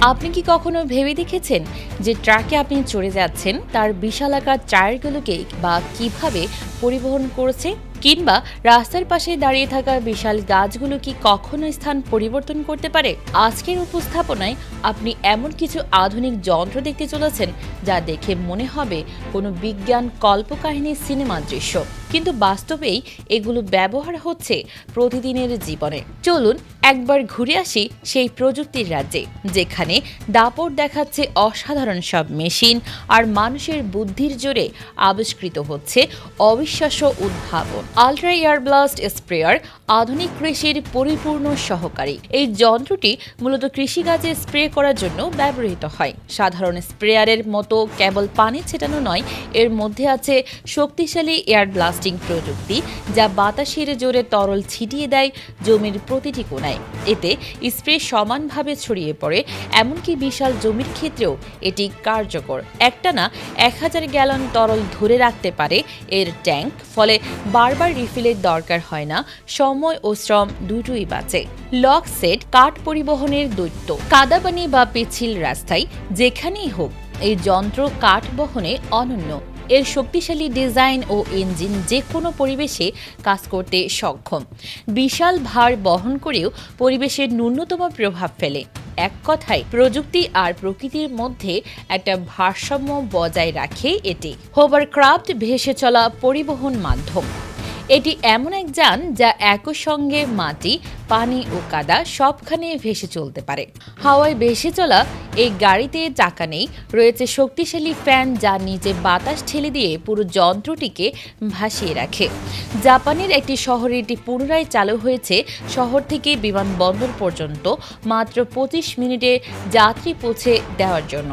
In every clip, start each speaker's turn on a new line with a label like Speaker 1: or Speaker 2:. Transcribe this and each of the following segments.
Speaker 1: আপনি কি কখনো ভেবে দেখেছেন যে ট্রাকে আপনি চড়ে যাচ্ছেন, তার বিশালাকার টায়ারগুলোকে বা কীভাবে পরিবহন করেছে? কিংবা রাস্তার পাশে দাঁড়িয়ে থাকা বিশাল গাছগুলো কি কখনো স্থান পরিবর্তন করতে পারে? আজকের উপস্থাপনায় আপনি এমন কিছু আধুনিক যন্ত্র দেখতে চলেছেন, যা দেখে মনে হবে কোনো বিজ্ঞান কল্পকাহিনীর সিনেমা দৃশ্য। কিন্তু বাস্তবেই এগুলো ব্যবহার হচ্ছে প্রতিদিনের জীবনে। চলুন একবার ঘুরে আসি সেই প্রযুক্তির রাজ্যে, যেখানে দাপট দেখাচ্ছে অসাধারণ সব মেশিন আর মানুষের বুদ্ধির জোরে আবিষ্কৃত হচ্ছে অবিশ্বাস্য উদ্ভাবন। আলট্রা এয়ার ব্লাস্ট স্প্রেয়ার আধুনিক কৃষির পরিপূর্ণ সহকারী। এই যন্ত্রটি মূলত কৃষিকাজে স্প্রে করার জন্য ব্যবহৃত হয়। সাধারণ স্প্রেয়ারের মতো কেবল পানি ছেটানো নয়, এর মধ্যে আছে শক্তিশালী এয়ার ব্লাস্টিং প্রযুক্তি, যা বাতাসের জোরে তরল ছিটিয়ে দেয় জমির প্রতিটি এতে স্প্রে সমানভাবে ছড়িয়ে পড়ে, এমনকি বিশাল জমির ক্ষেত্রেও এটি কার্যকর। একটানা এক হাজার গ্যালন তরল ধরে রাখতে পারে এর ট্যাঙ্ক, ফলে বারবার রিফিলের দরকার হয় না, সময় ও শ্রম দুটোই বাঁচে। লক সেট কাঠ পরিবহনের দৈত্য। কাদাপানি বা পিছিল রাস্তায় যেখানেই হোক, এই যন্ত্র কাঠ বহনে অনন্য। এর শক্তিশালী ডিজাইন ও ইঞ্জিন যে কোনো পরিবেশে কাজ করতে সক্ষম। বিশাল ভার বহন করেও পরিবেশের ন্যূনতম প্রভাব ফেলে। এক কথায়, প্রযুক্তি আর প্রকৃতির মধ্যে একটা ভারসাম্য বজায় রাখে এটি। হোভারক্রাফ্ট ভেসে চলা পরিবহন মাধ্যম। এটি এমন এক যান যা একই সঙ্গে মাটি, পানি ও কাদা সবখানে ভেসে চলতে পারে। হাওয়ায় ভেসে চলা এই গাড়িতে চাকা নেই। রয়েছে শক্তিশালী ফ্যান যা নিচে বাতাস ঠেলে দিয়ে পুরো যন্ত্রটিকে ভাসিয়ে রাখে। জাপানের একটি শহরে এটি পুনরায় চালু হয়েছে। শহর থেকে বিমানবন্দর পর্যন্ত মাত্র পঁচিশ মিনিটে যাত্রী পৌঁছে দেওয়ার জন্য।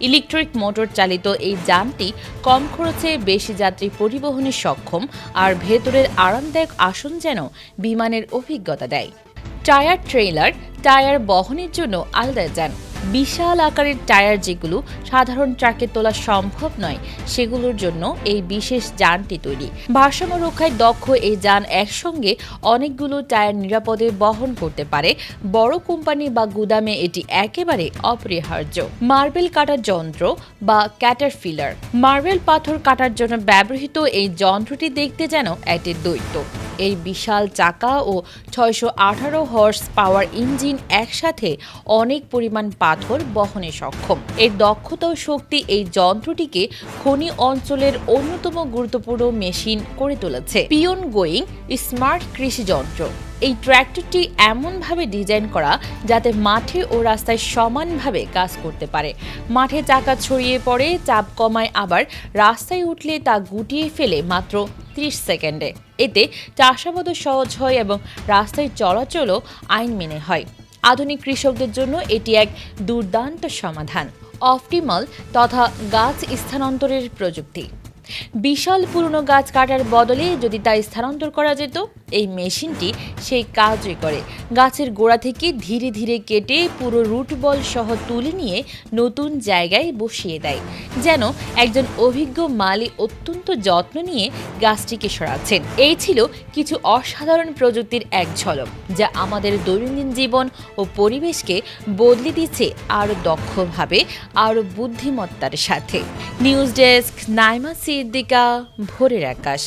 Speaker 1: ইলেকট্রিক মোটর চালিত এই যানটি কম খরচে বেশি যাত্রী পরিবহনে সক্ষম আর ভেতরের আরামদায়ক আসন যেন বিমানের অভিজ্ঞতা দেয়। টায়ার ট্রেলার টায়ার বহনের জন্য আলাদা যান। বিশাল আকারের টায়ার যেগুলো সাধারণ ট্রাকে তোলা সম্ভব নয়, সেগুলোর জন্য এই বিশেষ যানটি তৈরি। ভারসাম্য রক্ষায় দক্ষ এই যান একসঙ্গে অনেকগুলো টায়ার নিরাপদে বহন করতে পারে। বড় কোম্পানি বা গুদামে এটি একেবারে অপরিহার্য। মার্বেল কাটার যন্ত্র বা ক্যাটারফিলার মার্বেল পাথর কাটার জন্য ব্যবহৃত এই যন্ত্রটি দেখতে যেন একটি দৈত্য। এই বিশাল চাকা ও ছয়শো আঠারো হর্স পাওয়ার ইঞ্জিন একসাথে অনেক পরিমাণ পাথর বহনে সক্ষম। এর দক্ষতা ও শক্তি এই যন্ত্রটিকে খনি অঞ্চলের অন্যতম গুরুত্বপূর্ণ মেশিন করে তুলেছে। পিয়ন গোয়িং স্মার্ট কৃষি যন্ত্র এই ট্র্যাক্টরটি এমনভাবে ডিজাইন করা যাতে মাঠে ও রাস্তায় সমানভাবে কাজ করতে পারে। মাঠে চাকা ছড়িয়ে পড়ে, চাপ কমায় আবার রাস্তায় উঠলে তা গুটিয়ে ফেলে মাত্র ত্রিশ সেকেন্ডে। এতে চাষাবাদও সহজ হয় এবং রাস্তায় চলাচলও আইন মেনে হয়। আধুনিক কৃষকদের জন্য এটি এক দুর্দান্ত সমাধান। অপটিমাল তথা গাছ স্থানান্তরের প্রযুক্তি। বিশাল পুরনো গাছ কাটার বদলে যদি তা স্থানান্তর করা যেত, এই মেশিনটি সেই কাজই করে। গাছের গোড়া থেকে ধীরে ধীরে কেটে পুরো রুট বল সহ তুলে নিয়ে নতুন জায়গায় বসিয়ে দেয়, যেন একজন অভিজ্ঞ মালি অত্যন্ত যত্ন নিয়ে গাছটিকে সরাচ্ছেন। এই ছিল কিছু অসাধারণ প্রযুক্তির এক ঝলক, যা আমাদের দৈনন্দিন জীবন ও পরিবেশকে বদলে দিচ্ছে আরও দক্ষভাবে, আরও বুদ্ধিমত্তার সাথে। নিউজ ডেস্ক, নাইমা সিদ্দিকা ভোরের আকাশ।